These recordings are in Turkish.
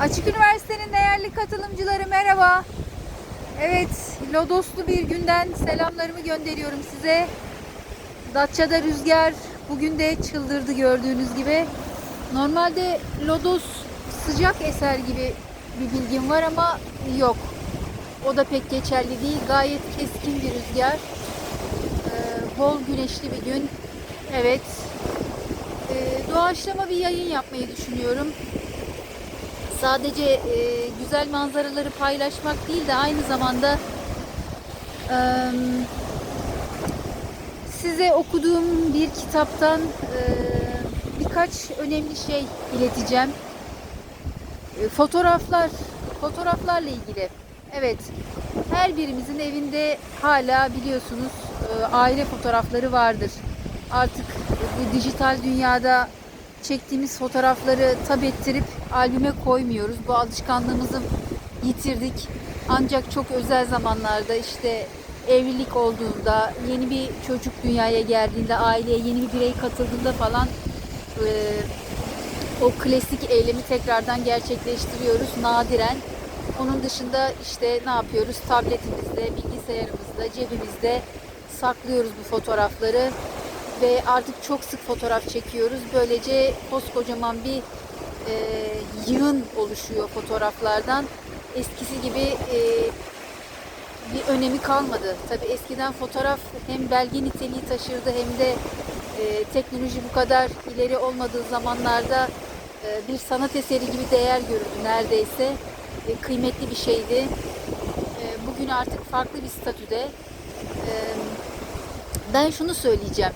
Açık Üniversite'nin değerli katılımcıları merhaba. Evet, Lodoslu bir günden selamlarımı gönderiyorum size. Datça'da rüzgar bugün de çıldırdı gördüğünüz gibi. Normalde Lodos sıcak eser gibi bir bilgim var ama yok. O da pek geçerli değil. Gayet keskin bir rüzgar. Ee, bol güneşli bir gün. Evet. Ee, doğaçlama bir yayın yapmayı düşünüyorum sadece e, güzel manzaraları paylaşmak değil de aynı zamanda e, size okuduğum bir kitaptan e, birkaç önemli şey ileteceğim. E, fotoğraflar, fotoğraflarla ilgili. Evet, her birimizin evinde hala biliyorsunuz e, aile fotoğrafları vardır. Artık bu dijital dünyada çektiğimiz fotoğrafları tab ettirip albüme koymuyoruz. Bu alışkanlığımızı yitirdik. Ancak çok özel zamanlarda işte evlilik olduğunda, yeni bir çocuk dünyaya geldiğinde, aileye yeni bir birey katıldığında falan e, o klasik eylemi tekrardan gerçekleştiriyoruz nadiren. Onun dışında işte ne yapıyoruz? Tabletimizde, bilgisayarımızda, cebimizde saklıyoruz bu fotoğrafları ve artık çok sık fotoğraf çekiyoruz. Böylece koskocaman bir e, yığın oluşuyor fotoğraflardan. Eskisi gibi e, bir önemi kalmadı. Tabii eskiden fotoğraf hem belge niteliği taşırdı hem de e, teknoloji bu kadar ileri olmadığı zamanlarda e, bir sanat eseri gibi değer görürdü neredeyse. E, kıymetli bir şeydi. E, bugün artık farklı bir statüde. E, ben şunu söyleyeceğim.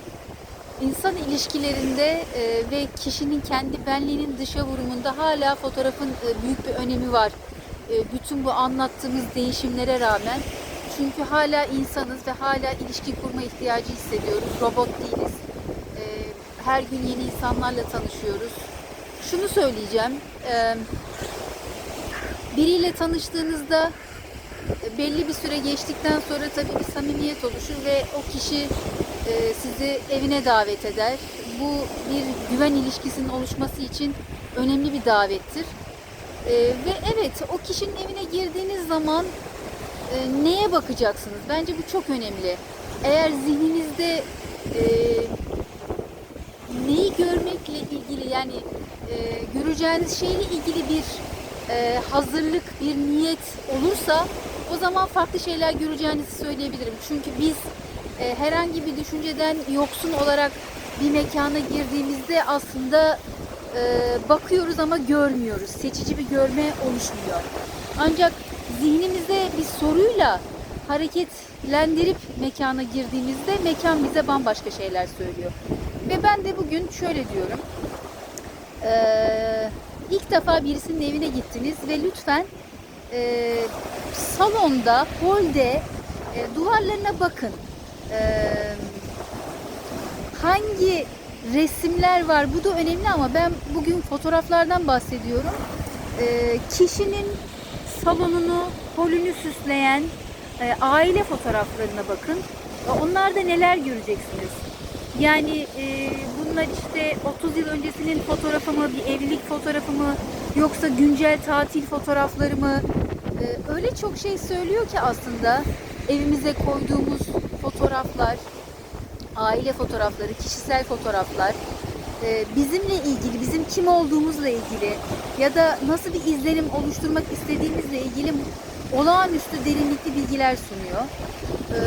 İnsan ilişkilerinde e, ve kişinin kendi benliğinin dışa vurumunda hala fotoğrafın e, büyük bir önemi var. E, bütün bu anlattığımız değişimlere rağmen. Çünkü hala insanız ve hala ilişki kurma ihtiyacı hissediyoruz. Robot değiliz. Her gün yeni insanlarla tanışıyoruz. Şunu söyleyeceğim. Biriyle tanıştığınızda belli bir süre geçtikten sonra tabii bir samimiyet oluşur ve o kişi sizi evine davet eder. Bu bir güven ilişkisinin oluşması için önemli bir davettir. E, ve evet o kişinin evine girdiğiniz zaman e, neye bakacaksınız? Bence bu çok önemli. Eğer zihninizde e, neyi görmekle ilgili yani e, göreceğiniz şeyle ilgili bir e, hazırlık, bir niyet olursa o zaman farklı şeyler göreceğinizi söyleyebilirim. Çünkü biz e, herhangi bir düşünceden yoksun olarak bir mekana girdiğimizde aslında e, bakıyoruz ama görmüyoruz. Seçici bir görme oluşmuyor. Ancak zihnimize bir soruyla hareketlendirip mekana girdiğimizde mekan bize bambaşka şeyler söylüyor. Ve ben de bugün şöyle diyorum. Ee, ilk defa birisinin evine gittiniz ve lütfen e, salonda, holde e, duvarlarına bakın. E, hangi resimler var bu da önemli ama ben bugün fotoğraflardan bahsediyorum. E, kişinin salonunu, holünü süsleyen e, aile fotoğraflarına bakın. Onlarda neler göreceksiniz? Yani e, bunlar işte 30 yıl öncesinin fotoğrafı mı, bir evlilik fotoğrafı mı, yoksa güncel tatil fotoğrafları mı? E, öyle çok şey söylüyor ki aslında evimize koyduğumuz fotoğraflar, aile fotoğrafları, kişisel fotoğraflar, e, bizimle ilgili, bizim kim olduğumuzla ilgili ya da nasıl bir izlenim oluşturmak istediğimizle ilgili olağanüstü derinlikli bilgiler sunuyor. E,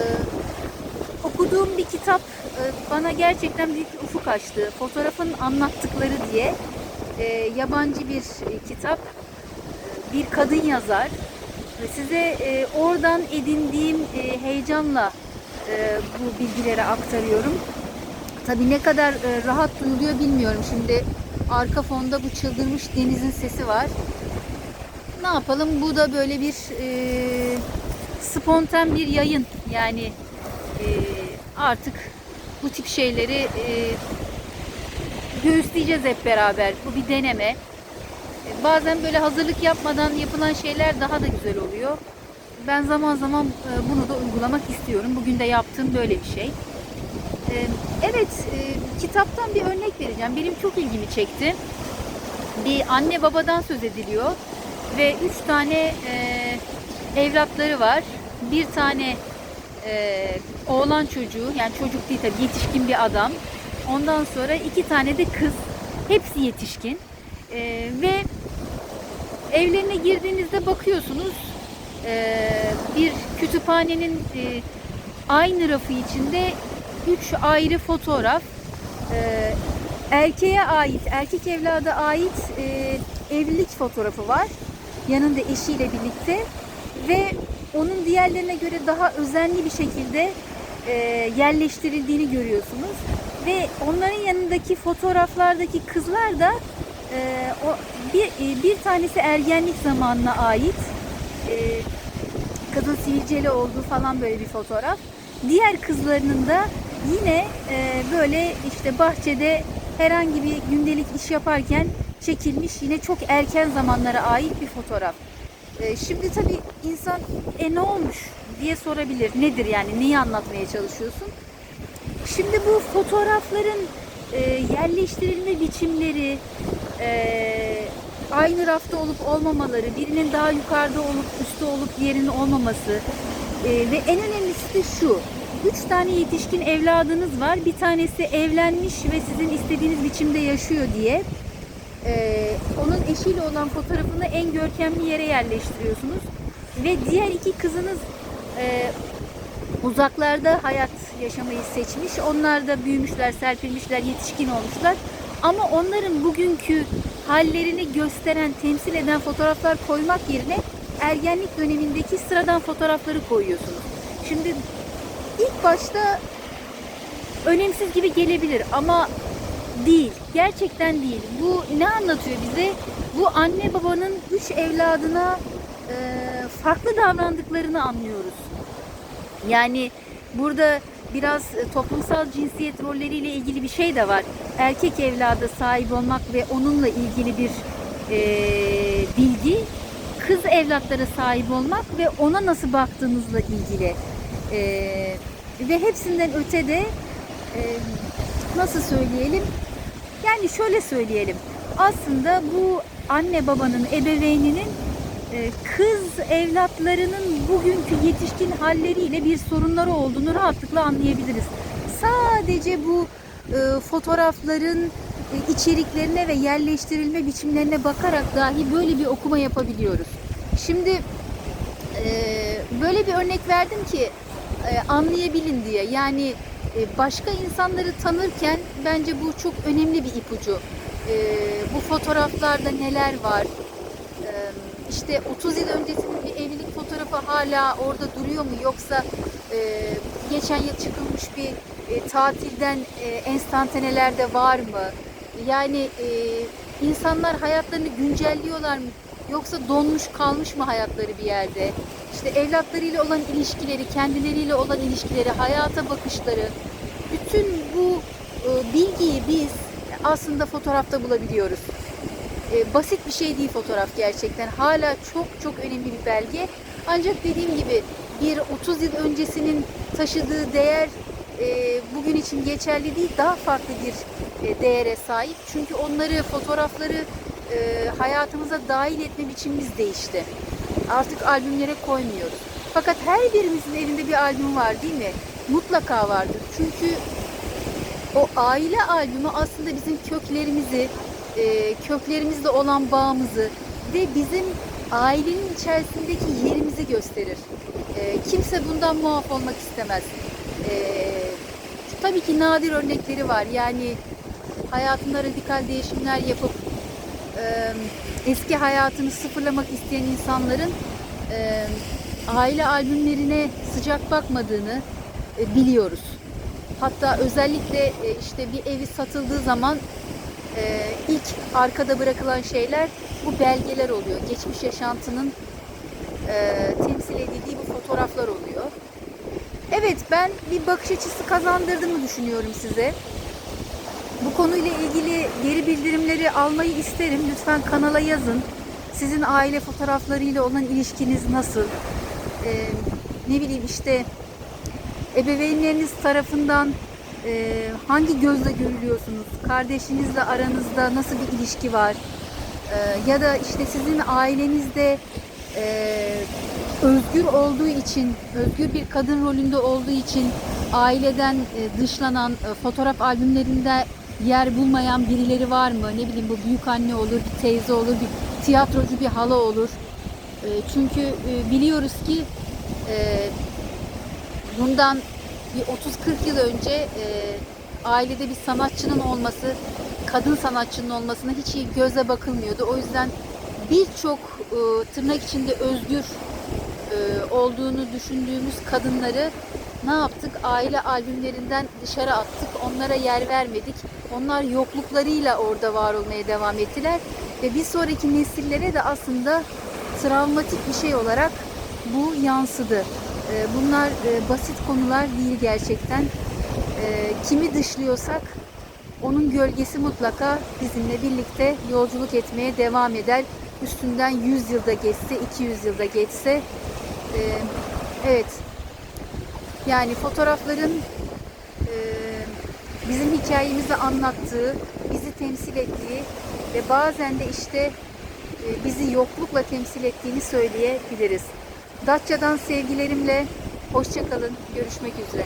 okuduğum bir kitap e, bana gerçekten büyük bir ufuk açtı. Fotoğrafın anlattıkları diye yabancı bir kitap. Bir kadın yazar. Size e, oradan edindiğim e, heyecanla e, bu bilgileri aktarıyorum. Tabii ne kadar e, rahat duyuluyor bilmiyorum. Şimdi arka fonda bu çıldırmış denizin sesi var. Ne yapalım? Bu da böyle bir e, spontan bir yayın. Yani e, artık bu tip şeyleri e, göğüsleyeceğiz hep beraber. Bu bir deneme. Bazen böyle hazırlık yapmadan yapılan şeyler daha da güzel oluyor. Ben zaman zaman e, bunu da uygulamak istiyorum. Bugün de yaptığım böyle bir şey. E, evet, e, kitaptan bir örnek vereceğim. Benim çok ilgimi çekti. Bir anne babadan söz ediliyor. ve üç tane evlatları var. Bir tane oğlan çocuğu yani çocuk değil tabii yetişkin bir adam. Ondan sonra iki tane de kız. Hepsi yetişkin. E, ve evlerine girdiğinizde bakıyorsunuz e, bir kütüphanenin e, aynı rafı içinde üç ayrı fotoğraf. E, erkeğe ait, erkek evlada ait e, evlilik fotoğrafı var. Yanında eşiyle birlikte ve onun diğerlerine göre daha özenli bir şekilde e, yerleştirildiğini görüyorsunuz. Ve onların yanındaki fotoğraflardaki kızlar da e, o bir e, bir tanesi ergenlik zamanına ait. E, kadın sivilceli olduğu falan böyle bir fotoğraf. Diğer kızlarının da yine e, böyle işte bahçede herhangi bir gündelik iş yaparken çekilmiş yine çok erken zamanlara ait bir fotoğraf. E, şimdi tabii insan e ne olmuş diye sorabilir. Nedir yani neyi anlatmaya çalışıyorsun? Şimdi bu fotoğrafların e, yerleştirilme biçimleri, e, aynı rafta olup olmamaları, birinin daha yukarıda olup üstte olup diğerinin olmaması e, ve en önemlisi de şu. Üç tane yetişkin evladınız var. Bir tanesi evlenmiş ve sizin istediğiniz biçimde yaşıyor diye. e, onun eşiyle olan fotoğrafını en görkemli yere yerleştiriyorsunuz. Ve diğer iki kızınız e, uzaklarda hayat yaşamayı seçmiş. Onlar da büyümüşler, serpilmişler, yetişkin olmuşlar. Ama onların bugünkü hallerini gösteren, temsil eden fotoğraflar koymak yerine ergenlik dönemindeki sıradan fotoğrafları koyuyorsunuz. Şimdi ilk başta önemsiz gibi gelebilir ama değil. Gerçekten değil. Bu ne anlatıyor bize? Bu anne babanın üç evladına e, farklı davrandıklarını anlıyoruz. Yani burada biraz e, toplumsal cinsiyet rolleriyle ilgili bir şey de var. Erkek evlada sahip olmak ve onunla ilgili bir e, bilgi, kız evlatlara sahip olmak ve ona nasıl baktığınızla ilgili. E, ve hepsinden ötede e, nasıl söyleyelim? Yani şöyle söyleyelim. Aslında bu anne babanın, ebeveyninin kız evlatlarının bugünkü yetişkin halleriyle bir sorunları olduğunu rahatlıkla anlayabiliriz. Sadece bu e, fotoğrafların e, içeriklerine ve yerleştirilme biçimlerine bakarak dahi böyle bir okuma yapabiliyoruz. Şimdi böyle bir örnek verdim ki anlayabilin diye. Yani başka insanları tanırken bence bu çok önemli bir ipucu. Bu fotoğraflarda neler var? İşte 30 yıl öncesinin bir evlilik fotoğrafı hala orada duruyor mu yoksa e, geçen yıl çıkılmış bir e, tatilden e, enstantanelerde var mı? Yani e, insanlar hayatlarını güncelliyorlar mı? Yoksa donmuş kalmış mı hayatları bir yerde? İşte evlatlarıyla olan ilişkileri, kendileriyle olan ilişkileri, hayata bakışları, bütün bu e, bilgiyi biz aslında fotoğrafta bulabiliyoruz e, basit bir şey değil fotoğraf gerçekten. Hala çok çok önemli bir belge. Ancak dediğim gibi bir 30 yıl öncesinin taşıdığı değer e, bugün için geçerli değil. Daha farklı bir e, değere sahip. Çünkü onları, fotoğrafları e, hayatımıza dahil etme biçimimiz değişti. Artık albümlere koymuyoruz. Fakat her birimizin evinde bir albüm var değil mi? Mutlaka vardır. Çünkü o aile albümü aslında bizim köklerimizi, e, köklerimizle olan bağımızı ve bizim ailenin içerisindeki yerimizi gösterir. E, kimse bundan muaf olmak istemez. E, tabii ki nadir örnekleri var. Yani hayatında radikal değişimler yapıp e, eski hayatını sıfırlamak isteyen insanların e, aile albümlerine sıcak bakmadığını e, biliyoruz. Hatta özellikle e, işte bir evi satıldığı zaman e, ilk arkada bırakılan şeyler bu belgeler oluyor. Geçmiş yaşantının e, temsil edildiği bu fotoğraflar oluyor. Evet ben bir bakış açısı kazandırdığımı düşünüyorum size. Bu konuyla ilgili geri bildirimleri almayı isterim. Lütfen kanala yazın. Sizin aile fotoğraflarıyla olan ilişkiniz nasıl? Ee, ne bileyim işte ebeveynleriniz tarafından e, hangi gözle görülüyorsunuz? Kardeşinizle aranızda nasıl bir ilişki var? e, ya da işte sizin ailenizde e, özgür olduğu için, özgür bir kadın rolünde olduğu için aileden e, dışlanan e, fotoğraf albümlerinde yer bulmayan birileri var mı? Ne bileyim bu büyük anne olur, bir teyze olur, bir tiyatrocu bir hala olur. E, çünkü e, biliyoruz ki e, bundan bir 30-40 yıl önce e, ailede bir sanatçının olması, kadın sanatçının olmasına hiç iyi göze bakılmıyordu. O yüzden birçok e, tırnak içinde özgür e, olduğunu düşündüğümüz kadınları ne yaptık? Aile albümlerinden dışarı attık. Onlara yer vermedik. Onlar yokluklarıyla orada var olmaya devam ettiler. Ve bir sonraki nesillere de aslında travmatik bir şey olarak bu yansıdı. E, Bunlar e, basit konular değil gerçekten. E, Kimi dışlıyorsak onun gölgesi mutlaka bizimle birlikte yolculuk etmeye devam eder. Üstünden 100 yılda geçse, 200 yılda geçse. e, evet. Yani fotoğrafların e, bizim hikayemizi anlattığı, bizi temsil ettiği ve bazen de işte bizi yoklukla temsil ettiğini söyleyebiliriz. Datça'dan sevgilerimle hoşçakalın. Görüşmek üzere.